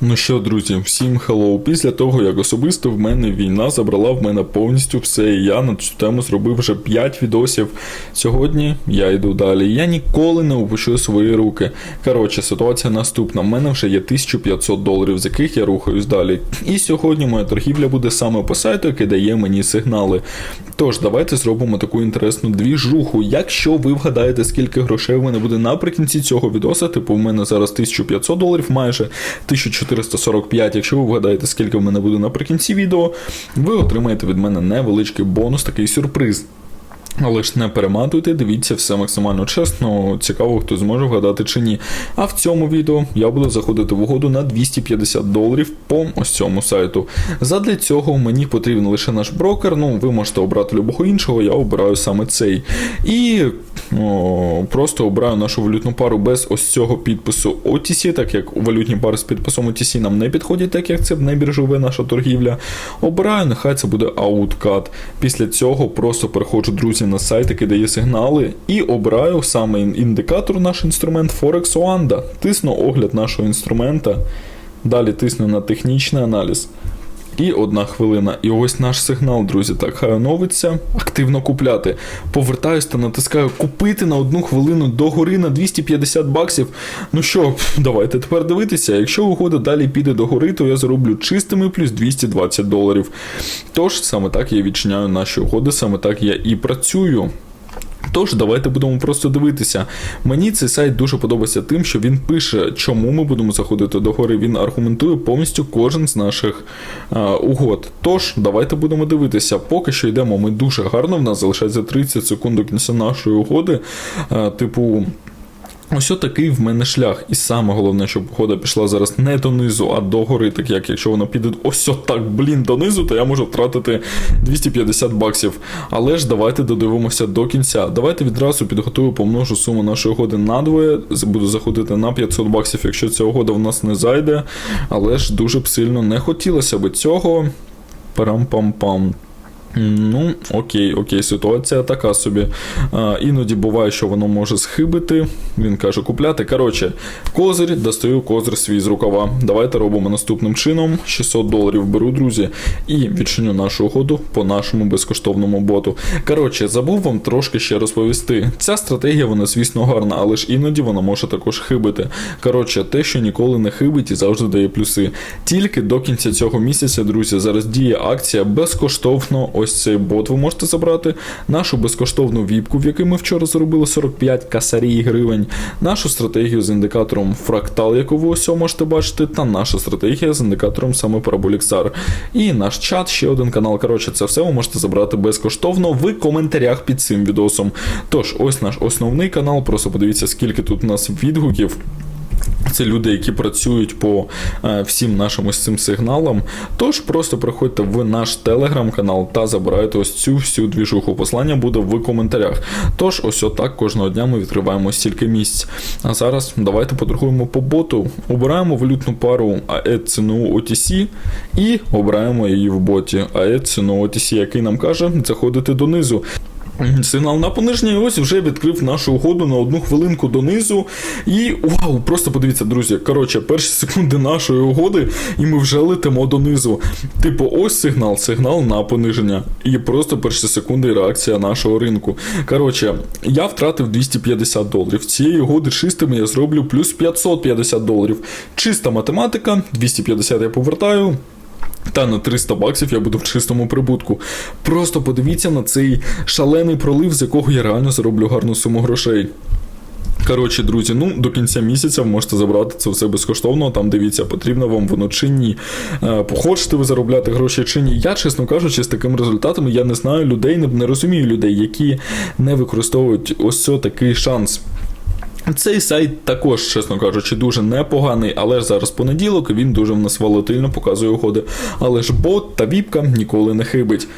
Ну що, друзі, всім хеллоу. Після того, як особисто в мене війна забрала в мене повністю все, і я на цю тему зробив вже 5 відосів. Сьогодні я йду далі. Я ніколи не опущу свої руки. Коротше, ситуація наступна. У мене вже є 1500 доларів, з яких я рухаюсь далі. І сьогодні моя торгівля буде саме по сайту, який дає мені сигнали. Тож, давайте зробимо таку інтересну двіжуху. Якщо ви вгадаєте, скільки грошей в мене буде наприкінці цього відоса, типу в мене зараз 1500 доларів майже 1445. Якщо ви вгадаєте, скільки в мене буде наприкінці відео, ви отримаєте від мене невеличкий бонус, такий сюрприз. Але ж не перематуйте, дивіться все максимально чесно, цікаво, хто зможе вгадати чи ні. А в цьому відео я буду заходити в угоду на 250 доларів по ось цьому сайту. Задля цього мені потрібен лише наш брокер. Ну, ви можете обрати любого іншого, я обираю саме цей. І просто обираю нашу валютну пару без ось цього підпису OTC, так як валютні пари з підписом OTC нам не підходять, так як це не біржова наша торгівля. Обираю, нехай це буде ауткат. Після цього просто переходжу, друзі, на сайт, який дає сигнали, і обираю саме індикатор, наш інструмент Forex Oanda. Тисну огляд нашого інструмента. Далі тисну на технічний аналіз. І одна хвилина. І ось наш сигнал, друзі. Так, хай оновиться. Активно купляти. Повертаюсь та натискаю купити на одну хвилину догори на 250 баксів. Ну що, давайте тепер дивитися. Якщо угода далі піде догори, то я зароблю чистими плюс 220 доларів. Тож, саме так я відчиняю наші угоди, саме так я і працюю. Тож, давайте будемо просто дивитися. Мені цей сайт дуже подобається тим, що він пише, чому ми будемо заходити до гори. Він аргументує повністю кожен з наших е, угод. Тож, давайте будемо дивитися. Поки що йдемо ми дуже гарно. В нас залишається 30 секунд до кінця нашої угоди. Е, типу. Ось такий в мене шлях. І саме головне, щоб угода пішла зараз не донизу, а догори, так як якщо вона піде ось так, блін, донизу, то я можу втратити 250 баксів. Але ж давайте додивимося до кінця. Давайте відразу підготую, помножу суму нашої угоди на двоє. Буду заходити на 500 баксів, якщо ця угода в нас не зайде. Але ж дуже б сильно не хотілося би цього. Парам-пам-пам. Ну, окей, окей, ситуація така собі. А, іноді буває, що воно може схибити. Він каже купляти. Коротше, козир, достаю козир свій з рукава. Давайте робимо наступним чином. 600 доларів беру, друзі, і відчиню нашу угоду по нашому безкоштовному боту. Коротше, забув вам трошки ще розповісти. Ця стратегія, вона, звісно, гарна, але ж іноді вона може також хибити. Коротше, те, що ніколи не хибить і завжди дає плюси. Тільки до кінця цього місяця, друзі, зараз діє акція безкоштовно. Ось цей бот ви можете забрати, нашу безкоштовну віпку, в якій ми вчора заробили 45 касарій гривень, нашу стратегію з індикатором фрактал, яку ви ось можете бачити, та наша стратегія з індикатором саме Parabolic І наш чат, ще один канал. Коротше, це все ви можете забрати безкоштовно в коментарях під цим відосом. Тож, ось наш основний канал. Просто подивіться, скільки тут у нас відгуків. Це люди, які працюють по е, всім нашим ось цим сигналам. Тож просто приходьте в наш телеграм-канал та забирайте ось цю всю двіжуху. Послання буде в коментарях. Тож, ось отак кожного дня ми відкриваємо стільки місць. А зараз давайте поторгуємо по боту. Обираємо валютну пару AED ціну OTC і обираємо її в боті. AED ціну OTC, який нам каже заходити донизу. Сигнал на пониження, і ось вже відкрив нашу угоду на одну хвилинку донизу. І вау, просто подивіться, друзі. Коротше, перші секунди нашої угоди, і ми вже летимо донизу. Типу, ось сигнал, сигнал на пониження. І просто перші секунди реакція нашого ринку. Коротше, я втратив 250 доларів. Цієї угоди чистими я зроблю плюс 550 доларів. Чиста математика, 250 я повертаю. Та на 300 баксів я буду в чистому прибутку. Просто подивіться на цей шалений пролив, з якого я реально зароблю гарну суму грошей. Коротше, друзі, ну до кінця місяця ви можете забрати це все безкоштовно. Там дивіться, потрібно вам воно чи ні. Е, Хочете ви заробляти гроші чи ні. Я, чесно кажучи, з такими результатами я не знаю людей, не, розумію людей, які не використовують ось такий шанс. Цей сайт також, чесно кажучи, дуже непоганий, але ж зараз понеділок він дуже в нас волатильно показує угоди. Але ж бот та віпка ніколи не хибить.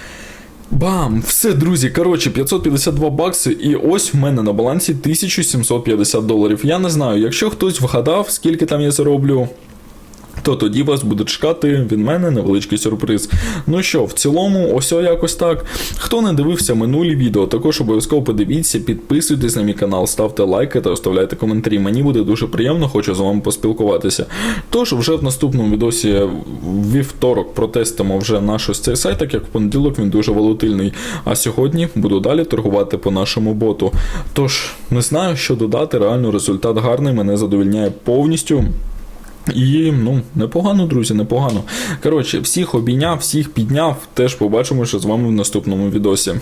Бам! Все, друзі, коротше, 552 бакси, і ось в мене на балансі 1750 доларів. Я не знаю, якщо хтось вгадав, скільки там я зароблю. То тоді вас буде чекати від мене невеличкий сюрприз. Ну що, в цілому, ось якось так. Хто не дивився минулі відео, також обов'язково подивіться, підписуйтесь на мій канал, ставте лайки та оставляйте коментарі. Мені буде дуже приємно, хочу з вами поспілкуватися. Тож, вже в наступному відосі вівторок протестимо вже наш ось цей сайт, так як в понеділок він дуже волатильний. А сьогодні буду далі торгувати по нашому боту. Тож, не знаю, що додати, реально результат гарний, мене задовільняє повністю. І ну, непогано, друзі, непогано. Коротше, всіх обійняв, всіх підняв. Теж побачимо, що з вами в наступному відосі.